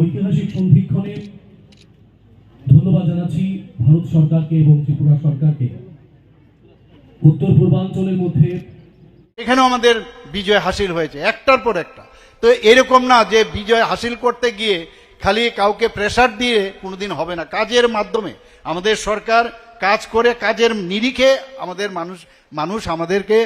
ঐতিহাসিক সন্ধিক্ষণে ধন্যবাদ জানাচ্ছি ভারত সরকারকে এবং ত্রিপুরা সরকারকে। উত্তর পূর্বাঞ্চলের মধ্যে এখানেও আমাদের বিজয় হাসিল হয়েছে, একটার পর একটা। তো এরকম না যে বিজয় হাসিল করতে গিয়ে খালি কাউকে প্রেসার দিয়ে কোনোদিন হবে না। কাজের মাধ্যমে আমাদের সরকার কাজ করে, কাজের নিরিখে আমাদের মানুষ মানুষ আমাদেরকে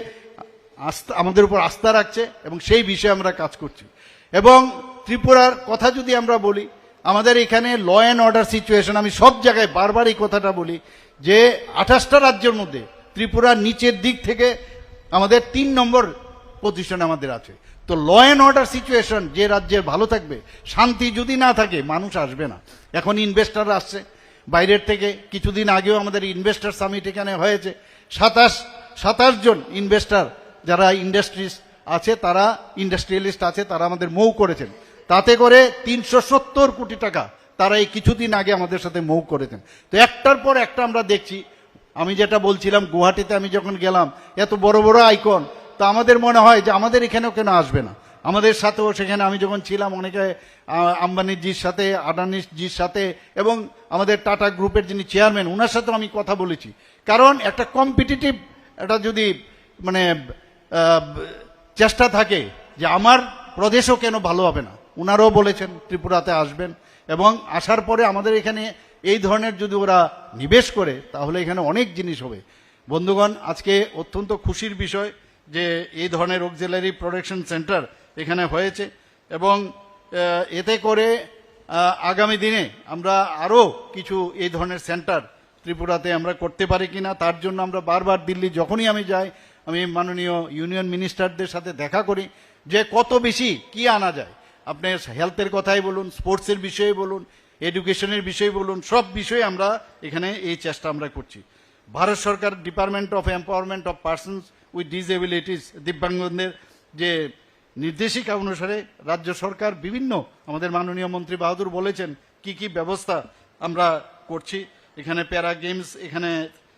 আস্থা আমাদের উপর আস্থা রাখছে এবং সেই বিষয়ে আমরা কাজ করছি। এবং ত্রিপুরার কথা যদি আমরা বলি, আমাদের এখানে ল অ্যান্ড অর্ডার সিচুয়েশন আমি সব জায়গায় বারবার এই কথাটা বলি যে আঠাশটা রাজ্যের মধ্যে ত্রিপুরার নিচের দিক থেকে আমাদের তিন নম্বর পজিশনে আমাদের আছে। তো ল অ্যান্ড অর্ডার সিচুয়েশন যে রাজ্যের ভালো থাকবে, শান্তি যদি না থাকে, মানুষ আসবে না। এখন ইনভেস্টার আসছে। বাইরের থেকে কিছুদিন আগেও আমাদের ইনভেস্টার সামিট এখানে হয়েছে। সাতাশ সাতাশ জন ইনভেস্টার যারা ইন্ডাস্ট্রিজ আছে, তারা ইন্ডাস্ট্রিয়ালিস্ট আছে, তারা আমাদের মৌ করেছেন। তাতে করে তিনশো সত্তর কোটি টাকা তারা এই কিছুদিন আগে আমাদের সাথে মৌ করেছেন। তো একটার পর একটা আমরা দেখছি। আমি যেটা বলছিলাম, গুয়াহাটিতে আমি যখন গেলাম, এত বড় বড় আইকন তো আমাদের মনে হয় যে আমাদের এখানেও কেন আসবে না? আমাদের সাথেও সেখানে আমি যখন ছিলাম, অনেকে আম্বানিজির সাথে, আদানিজির সাথে, এবং আমাদের টাটা গ্রুপের যিনি চেয়ারম্যান ওনার সাথেও আমি কথা বলেছি। কারণ একটা কম্পিটিটিভ একটা যদি মানে চেষ্টা থাকে যে আমার প্রদেশও কেন ভালো হবে না। ওনারাও বলেছেন ত্রিপুরাতে আসবেন এবং আসার পরে আমাদের এখানে এই ধরনের যদি ওরা নিবেশ করে, তাহলে এখানে অনেক জিনিস হবে। বন্ধুগণ, আজকে অত্যন্ত খুশির বিষয় যে এই ধরনের অক্সিলারি প্রোডাকশন সেন্টার এখানে হয়েছে এবং এতে করে আগামী দিনে আমরা আরও কিছু এই ধরনের সেন্টার ত্রিপুরাতে আমরা করতে পারি কিনা, তার জন্য আমরা বারবার দিল্লি যখনই আমি যাই আমি মাননীয় ইউনিয়ন মিনিস্টারদের সাথে দেখা করি যে কত বেশি কি আনা যায়। আপনি হেলথের কথাই বলুন, স্পোর্টসের বিষয়ে বলুন, এডুকেশনের বিষয়ে বলুন, সব বিষয়ে আমরা এখানে এই চেষ্টা আমরা করছি। ভারত সরকার department of empowerment of persons with disabilities দিব্যাঙ্গদের যে নির্দেশিকা অনুসারে রাজ্য সরকার বিভিন্ন আমাদের মাননীয় মন্ত্রী বাহাদুর বলেছেন, কি কি ব্যবস্থা আমরা করছি। এখানে প্যারা গেমস, এখানে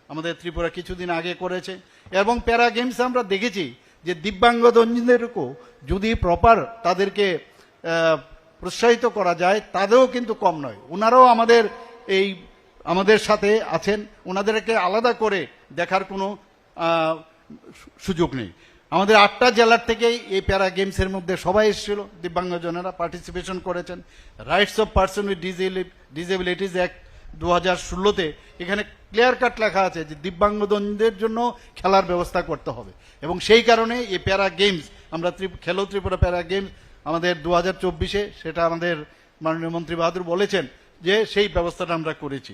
আমাদের ত্রিপুরা কিছুদিন আগে করেছে। এবং প্যারা গেমস আমরা দেখেছি যে দিব্যাঙ্গজনদেরকেও যদি প্রপার তাদেরকে প্রোৎসাহিত করা যায়, তাদেরও কিন্তু কম নয়। ওনারাও আমাদের এই, আমাদের সাথে আছেন। ওনাদেরকে আলাদা করে দেখার কোনো সুযোগ নেই। আমাদের আটটা জেলার থেকেই এই প্যারা গেমসের মধ্যে সবাই এসেছিল। দিব্যাঙ্গজনেরা পার্টিসিপেশন করেছেন। Rights of person with disabilities act দু হাজার ষোলোতে এখানে ক্লিয়ার কাট লেখা আছে যে দিব্যাঙ্গজনদের জন্য খেলার ব্যবস্থা করতে হবে। এবং সেই কারণে এই প্যারা গেমস, আমরা খেলো ত্রিপুরা প্যারা গেমস আমাদের দু হাজার চব্বিশে, সেটা আমাদের মাননীয় মন্ত্রী বাহাদুর বলেছেন যে সেই ব্যবস্থাটা আমরা করেছি।